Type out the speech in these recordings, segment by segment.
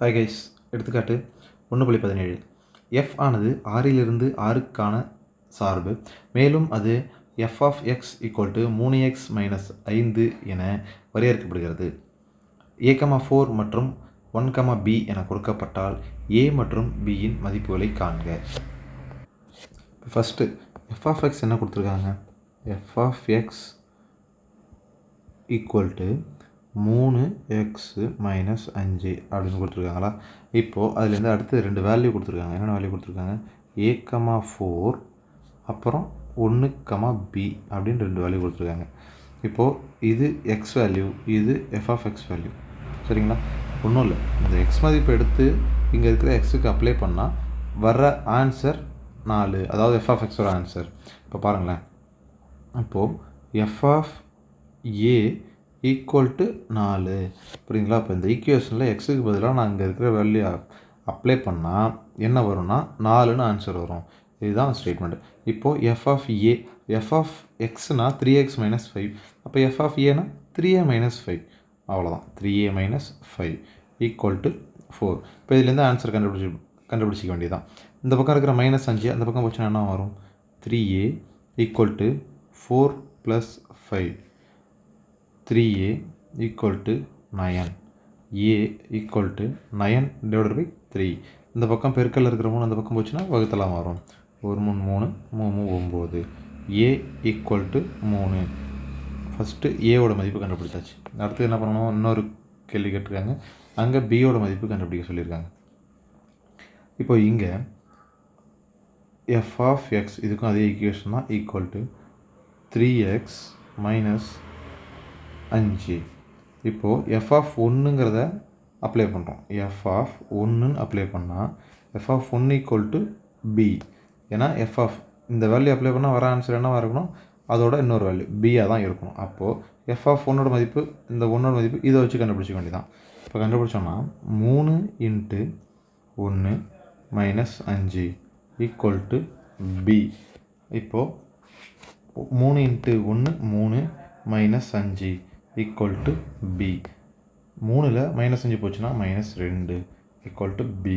Hi guys எடுத்துக்காட்டு ஒன்று புள்ளி பதினேழு. எஃப் ஆனது ஆறிலிருந்து ஆறுக்கான சார்பு. மேலும் அது f of x equal to மூணு எக்ஸ் மைனஸ் ஐந்து என வரையறுக்கப்படுகிறது. ஏ கமா ஃபோர் மற்றும் ஒன் கமா பி என கொடுக்கப்பட்டால் ஏ மற்றும் பியின் மதிப்புகளை காண்க. ஃபஸ்ட்டு எஃப் ஆஃப் எக்ஸ் என்ன கொடுத்துருக்காங்க? F of x equal to மூணு எக்ஸு மைனஸ் அஞ்சு அப்படின்னு கொடுத்துருக்காங்களா? இப்போது அதுலேருந்து அடுத்து ரெண்டு வேல்யூ கொடுத்துருக்காங்க. என்னென்ன வேல்யூ கொடுத்துருக்காங்க? ஏ கமா ஃபோர் அப்புறம் ஒன்று கமா பி அப்படின்னு ரெண்டு வேல்யூ கொடுத்துருக்காங்க. இப்போது இது எக்ஸ் வேல்யூ இது எஃப் ஆஃப் எக்ஸ் வேல்யூ சரிங்களா? ஒன்றும் இல்லை. இந்த எக்ஸ் மதிப்பு எடுத்து இங்கே இருக்கிற எக்ஸுக்கு அப்ளை பண்ணால் வர்ற ஆன்சர் நாலு. அதாவது எஃப் ஆஃப் எக்ஸோட ஆன்சர் இப்போ பாருங்களேன். இப்போது f of A equal to நாலு. புரியுங்களா இப்போ இந்த ஈக்குவேஷனில் எக்ஸுக்கு பதிலாக நான் இங்கே இருக்கிற வேல்யூ அப்ளை பண்ணால் என்ன வரும்னா நாலுன்னு ஆன்சர் வரும். இதுதான் ஸ்டேட்மெண்ட் இப்போது f of A f of எக்ஸ்னால் three x minus five அப்போ எஃப் ஆஃப் ஏனா த்ரீ ஏ மைனஸ் ஃபைவ் அவ்வளோதான் three A minus five equal to four இப்போ இதுலேருந்து ஆன்சர் கண்டுபிடிச்சி கண்டுபிடிச்சிக்க வேண்டியதான் இந்த பக்கம் இருக்கிற மைனஸ் அஞ்சு அந்த பக்கம் போச்சுன்னா என்ன வரும்? Three A equal to four plus five three A equal to nine A equal to nine divided by three இந்த பக்கம் பெருக்கல் இருக்கிற மூணு அந்த பக்கம் போச்சுன்னா வகுத்தலாம் வரும் ஒரு மூணு மூணு மூணு மூணு ஒம்பது. ஏ ஈக்குவல் டு மூணு. ஃபஸ்ட்டு ஏவோட மதிப்பு கண்டுபிடிச்சாச்சு. அடுத்து என்ன பண்ணணும்? இன்னொரு கேள்வி கேட்டிருக்காங்க. அங்கே பியோட மதிப்பு கண்டுபிடிக்க சொல்லியிருக்காங்க. இப்போ இங்கே எஃப் ஆஃப் எக்ஸ் இதுக்கும் அதே ஈக்குவேஷன் தான் equal to three x minus அஞ்சு. இப்போது எஃப் ஆஃப் ஒன்றுங்கிறத அப்ளை பண்ணுறோம் எஃப் ஆஃப் ஒன்றுன்னு அப்ளை பண்ணால் f of one equal to B ஏன்னா எஃப் ஆஃப் இந்த வேல்யூ அப்ளை பண்ணால் வர ஆன்சர் என்னவாக இருக்கணும்? அதோட இன்னொரு வேல்யூ பியாக தான் இருக்கணும். அப்போது எஃப் ஆஃப் ஒன்னோட மதிப்பு இந்த ஒன்னோட மதிப்பு இதை வச்சு கண்டுபிடிச்சிக்க வேண்டியதான் இப்போ கண்டுபிடிச்சோன்னா மூணு இன்ட்டு ஒன்று மைனஸ் அஞ்சு ஈக்குவல் டு பி இப்போது மூணு இன்ட்டு ஒன்று மூணு மைனஸ் அஞ்சு. ஈக்குவல் டு பி மூணில் மைனஸ் அஞ்சு போச்சுன்னா மைனஸ் ரெண்டு ஈக்குவல் டு பி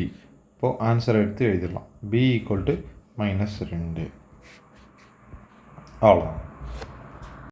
இப்போது ஆன்சரை எடுத்து எழுதிடலாம். பி ஈக்குவல் டு மைனஸ் ரெண்டு. அவ்வளோ